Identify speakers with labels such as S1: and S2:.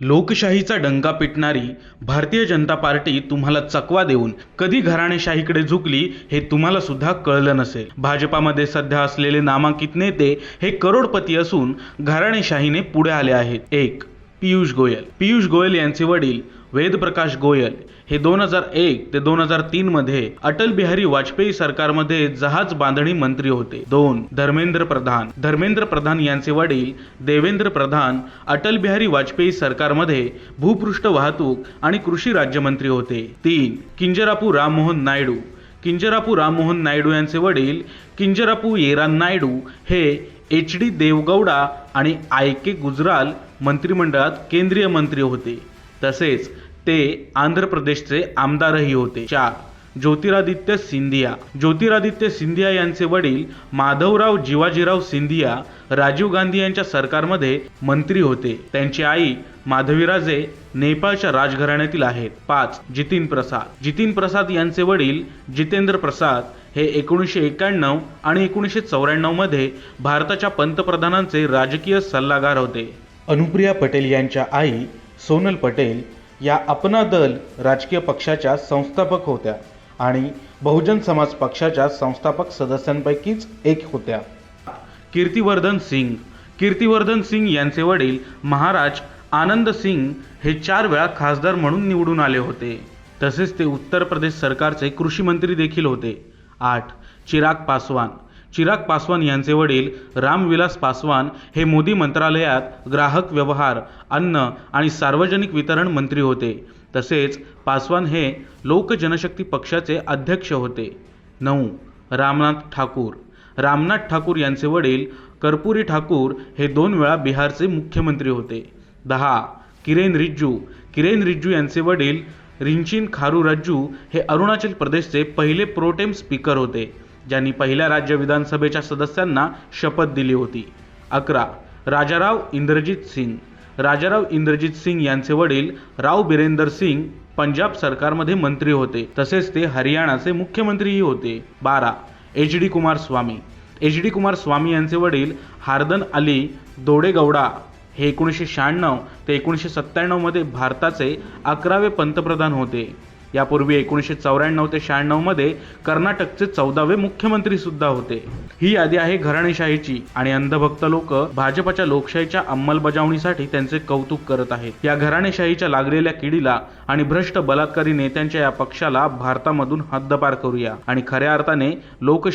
S1: लोकशाहीचा डंका पिटणारी भारतीय जनता पार्टी तुम्हाला चकवा देऊन कधी घराणेशाहीकडे झुकली हे तुम्हाला सुद्धा कळलं नसेल. भाजपामध्ये सध्या असलेले नामांकित नेते हे करोडपती असून घराणेशाहीने पुढे आले आहेत. एक पियुष गोयल. पियुष गोयल यांचे वडील वेदप्रकाश गोयल हे दोन हजार एक ते दोन हजार तीन मध्ये अटल बिहारी वाजपेयी सरकारमध्ये जहाज बांधणी मंत्री होते. दोन धर्मेंद्र प्रधान. धर्मेंद्र प्रधान यांचे वडील देवेंद्र प्रधान अटल बिहारी वाजपेयी सरकारमध्ये भूपृष्ठ वाहतूक आणि कृषी राज्यमंत्री होते. तीन किंजरापू राममोहन नायडू. किंजरापू राममोहन नायडू यांचे वडील किंजरापू येरान नायडू हे एच डी देवगौडा आणि आय के गुजराल मंत्रिमंडळात केंद्रीय मंत्री होते. तसेच ते आंध्र प्रदेशचे आमदारही होते. चार ज्योतिरादित्य सिंधिया. ज्योतिरादित्य सिंधिया यांचे वडील माधवराव जिवाजीराव सिंधिया राजीव गांधी यांच्या सरकारमध्ये मंत्री होते. त्यांची आई माधवीराजे नेपाळच्या राजघराण्यातील आहेत. पाच जितीन प्रसाद. जितीन प्रसाद यांचे वडील जितेंद्र प्रसाद हे एकोणीसशे एक्याण्णव आणि एकोणीसशे चौऱ्याण्णवमध्ये भारताच्या पंतप्रधानांचे राजकीय सल्लागार होते. अनुप्रिया पटेल यांच्या आई सोनल पटेल या अपना दल राजकीय पक्षाच्या संस्थापक होत्या आणि बहुजन समाज पक्षाच्या संस्थापक सदस्यांपैकीच एक होत्या. कीर्तिवर्धन सिंग. कीर्तिवर्धन सिंग यांचे वडील महाराज आनंद सिंग हे चार वेळा खासदार म्हणून निवडून आले होते. तसेच ते उत्तर प्रदेश सरकारचे कृषी मंत्री देखील होते. आठ. चिराग पासवान. चिराग पासवान यांचे वडील रामविलास पासवान हे मोदी मंत्रालयात ग्राहक व्यवहार अन्न आणि सार्वजनिक वितरण मंत्री होते. तसेच पासवान हे लोक जनशक्ती पक्षाचे अध्यक्ष होते. नऊ. रामनाथ ठाकूर. रामनाथ ठाकूर यांचे वडील कर्पुरी ठाकूर हे दोन वेळा बिहारचे मुख्यमंत्री होते. दहा. किरेन रिज्जू. किरेन रिज्जू यांचे वडील रिंचिन खारू रज्जू हे अरुणाचल प्रदेशचे पहिले प्रोटेम स्पीकर होते. ज्यांनी पहिल्या राज्य विधानसभेच्या सदस्यांना शपथ दिली होती. अकरा. राजाराव इंद्रजित सिंग. राजाराव इंद्रजित सिंग यांचे वडील राव बिरेंदर सिंग पंजाब सरकारमध्ये मंत्री होते. तसेच ते हरियाणाचे मुख्यमंत्रीही होते. बारा. H D Kumaraswamy. H D Kumaraswamy यांचे वडील हार्दन अली दोडेगौडा हे एकोणीसशे शहाण्णव ते एकोणीसशे सत्त्याण्णवमध्ये भारताचे अकरावे पंतप्रधान होते. यापूर्वी एकोणीसशे चौऱ्याण्णव ते शहाण्णवमध्ये कर्नाटकचे चौदावे मुख्यमंत्री सुद्धा होते. ही यादी आहे घराणेशाहीची आणि अंधभक्त लोक भाजपच्या लोकशाहीच्या अंमलबजावणीसाठी त्यांचे कौतुक करत आहेत. या घराणेशाहीच्या लागलेल्या किडीला आणि भ्रष्ट बलात्कारी नेत्यांच्या या पक्षाला भारतामधून हद्दपार करूया. आणि खऱ्या अर्थाने लोकशाही